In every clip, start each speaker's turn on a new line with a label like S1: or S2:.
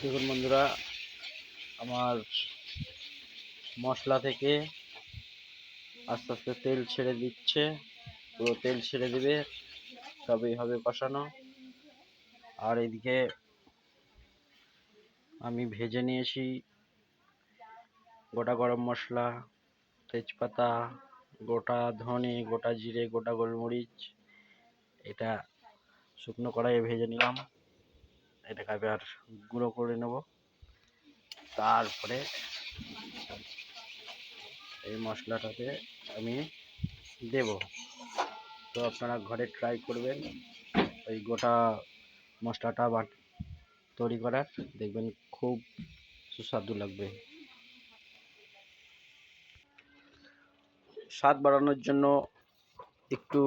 S1: দেখুন বন্ধুরা, আমার মশলা থেকে আস্তে আস্তে তেল ছেড়ে দিচ্ছে, পুরো তেল ছেড়ে দিবে তবেই হবে কষানো। আর এদিকে আমি ভেজে নিয়েছি গোটা গরম মশলা, তেজপাতা, গোটা ধনে, গোটা জিরে, গোটা গোলমরিচ, এটা শুকনো কড়াইয়ে ভেজে নিলাম। এটাকে আবার গুঁড়ো করে নেব। তারপরে এই মশলাটাতে আমি দেব। তো আপনারা ঘরে ট্রাই করবেন ওই গোটা মশলাটা বাট তৈরি করার। দেখবেন খুব সুস্বাদু লাগবে। স্বাদ বাড়ানোর জন্য একটু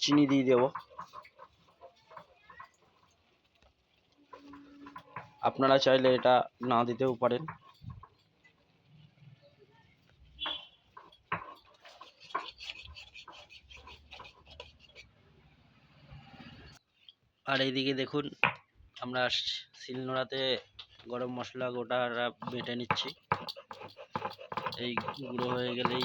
S1: চিনি দিয়ে দেবো। আপনারা চাইলে এটা না দিতেও পারেন। আর এইদিকে দেখুন, আমরা শিলনোড়াতে গরম মশলা গোটা বেটে নিচ্ছি। এই গুঁড়ো হয়ে গেলেই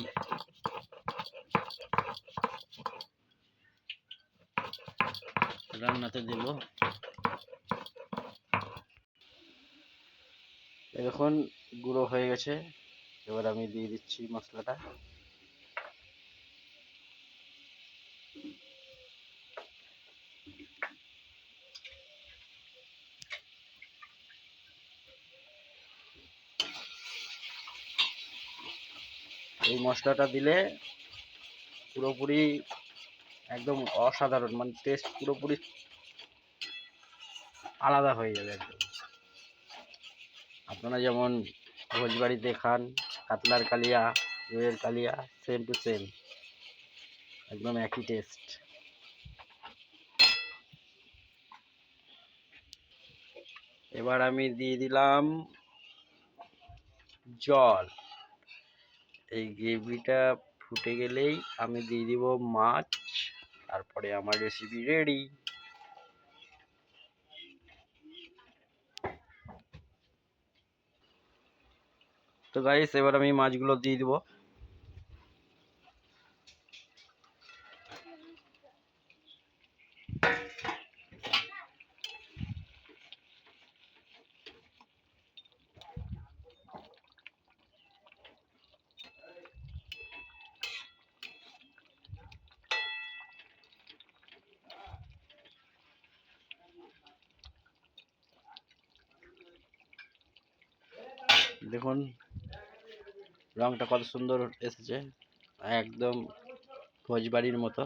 S1: রান্নাতে দেব। এই দেখুন গুঁড়ো হয়ে গেছে। এবার আমি দিয়ে দিচ্ছি মশলাটা। এই মশলাটা দিলে পুরোপুরি একদম অসাধারণ মানে টেস্ট পুরোপুরি আলাদা হয়ে যাবে একদম। আপনারা যেমন ভোজবাড়িতে খান, কাতলার কালিয়া রুইয়ের কালিয়া সেম টু সেম একদম একই টেস্ট এবার আমি দিয়ে দিলাম জল। এই গ্রেভিটা ফুটে গেলেই আমি দিয়ে দিব মাছ, তারপরে আমার রেসিপি রেডি তো গাইস এবার আমি মাছগুলো দিয়ে দিব। দেখুন রংটা কত সুন্দর এসেছে একদম ভোজবাড়ির মতো।